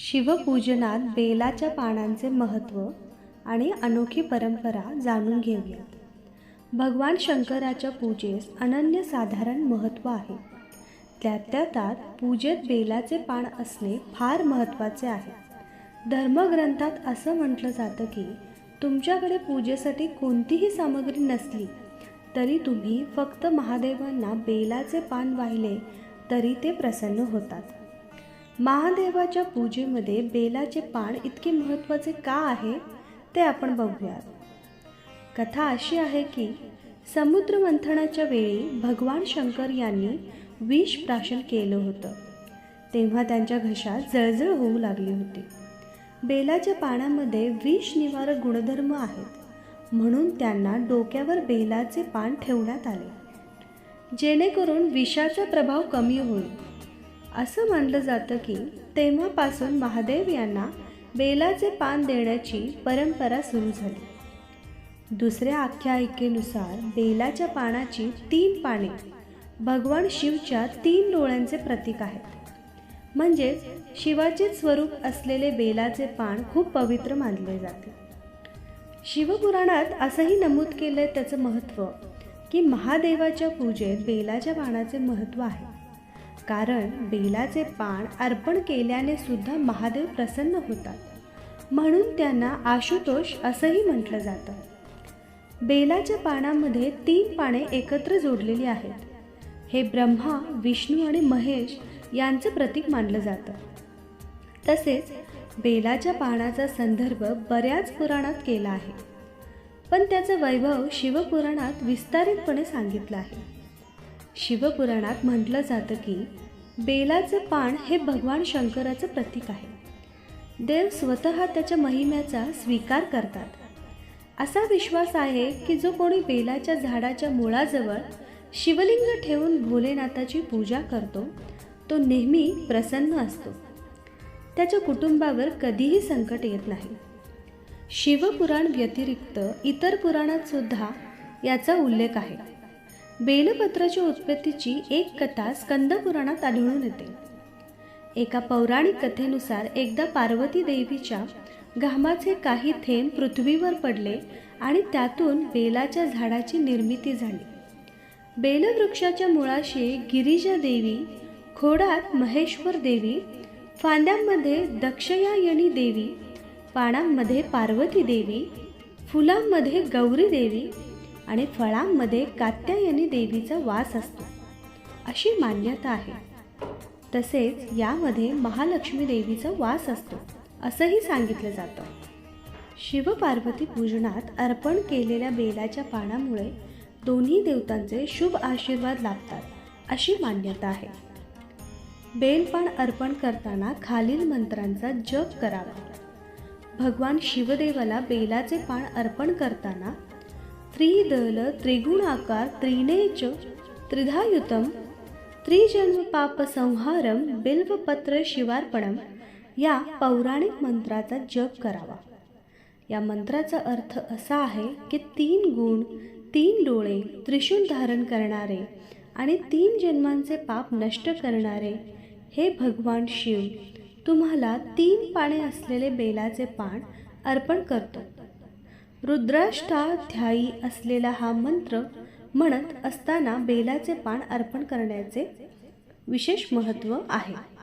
शिवपूजनात बेलाच्या पानांचे महत्त्व आणि अनोखी परंपरा जाणून घेऊयात. भगवान शंकराच्या पूजेस अनन्यसाधारण महत्त्व आहे. त्यातल्या त्यात पूजेत बेलाचे पान असणे फार महत्त्वाचे आहे. धर्मग्रंथात असं म्हटलं जातं की तुमच्याकडे पूजेसाठी कोणतीही सामग्री नसली तरी तुम्ही फक्त महादेवांना बेलाचे पान वाहिले तरी ते प्रसन्न होतात. महादेवाच्या पूजेमध्ये बेलाचे पान इतके महत्त्वाचे का आहे ते आपण बघूयात. कथा अशी आहे की समुद्र मंथनाच्या वेळी भगवान शंकर यांनी विष प्राशन केलं होतं. तेव्हा त्यांच्या घशात जळजळ होऊ लागली होती. बेलाच्या पानामध्ये विष निवारक गुणधर्म आहेत म्हणून त्यांना डोक्यावर बेलाचे पान ठेवण्यात आले. जेणेकरून विषाचा प्रभाव कमी होईल. असं मानलं जातं की तेव्हापासून महादेव यांना बेलाचे पान देण्याची परंपरा सुरू झाली. दुसऱ्या आख्यायिकेनुसार बेलाच्या पानाची तीन पाने भगवान शिवच्या तीन डोळ्यांचे प्रतीक आहेत. म्हणजेच शिवाचे स्वरूप असलेले बेलाचे पान खूप पवित्र मानले जाते. शिवपुराणात असंही नमूद केलं आहे त्याचं महत्त्व की महादेवाच्या पूजेत बेलाच्या पानाचे महत्त्व आहे. कारण बेलाचे पान अर्पण केल्याने सुद्धा महादेव प्रसन्न होतात. म्हणून त्यांना आशुतोष असंही म्हटलं जातं. बेलाच्या पानामध्ये तीन पाने एकत्र जोडलेली आहेत. हे ब्रह्मा विष्णू आणि महेश यांचं प्रतीक मानलं जातं. तसेच बेलाच्या पानाचा संदर्भ बऱ्याच पुराणात केला आहे. पण त्याचं वैभव शिवपुराणात विस्तारितपणे सांगितलं आहे. शिवपुराणात म्हटलं जातं की बेलाचं पान हे भगवान शंकराचं प्रतीक आहे. देव स्वतः त्याच्या महिम्याचा स्वीकार करतात. असा विश्वास आहे की जो कोणी बेलाच्या झाडाच्या मुळाजवळ शिवलिंग ठेवून भोलेनाथाची पूजा करतो तो नेहमी प्रसन्न असतो. त्याच्या कुटुंबावर कधीही संकट येत नाही. शिवपुराण व्यतिरिक्त इतर पुराणात सुद्धा याचा उल्लेख आहे. बेलपत्राच्या उत्पत्तीची एक कथा स्कंद पुराणात आढळून येते. एका पौराणिक कथेनुसार एकदा पार्वती देवीच्या घामाचे काही थेंब पृथ्वीवर पडले आणि त्यातून बेलाच्या झाडाची निर्मिती झाली. बेलवृक्षाच्या मुळाशी गिरिजा देवी खोडात महेश्वर देवी फांद्यांमध्ये दक्षयायनी देवी पानांमध्ये पार्वती देवी फुलांमध्ये गौरी देवी आणि फळांमध्ये कात्यायनी देवीचा वास असतो. अशी मान्यता आहे. तसेच यामध्ये महालक्ष्मी देवीचा वास असतो असंही सांगितलं जातं. शिवपार्वती पूजनात अर्पण केलेल्या बेलाच्या पानामुळे दोन्ही देवतांचे शुभ आशीर्वाद लाभतात अशी मान्यता आहे. बेलपान अर्पण करताना खालील मंत्रांचा जप करावा. भगवान शिवदेवाला बेलाचे पान अर्पण करताना त्रिदल त्रिगुणाकार त्रिनेच त्रिधायुतम त्रिजन्म पाप संहारम बिल्वपत्र शिवार्पणम या पौराणिक मंत्राचा जप करावा. या मंत्राचा अर्थ असा आहे की तीन गुण तीन डोळे त्रिशूल धारण करणारे आणि तीन जन्मांचे पाप नष्ट करणारे हे भगवान शिव तुम्हाला तीन पाने असलेले बेलाचे पान अर्पण करतो. रुद्राष्टाध्यायी असलेला हा मंत्र म्हणत असताना बेलाचे पान अर्पण करण्याचे विशेष महत्त्व आहे.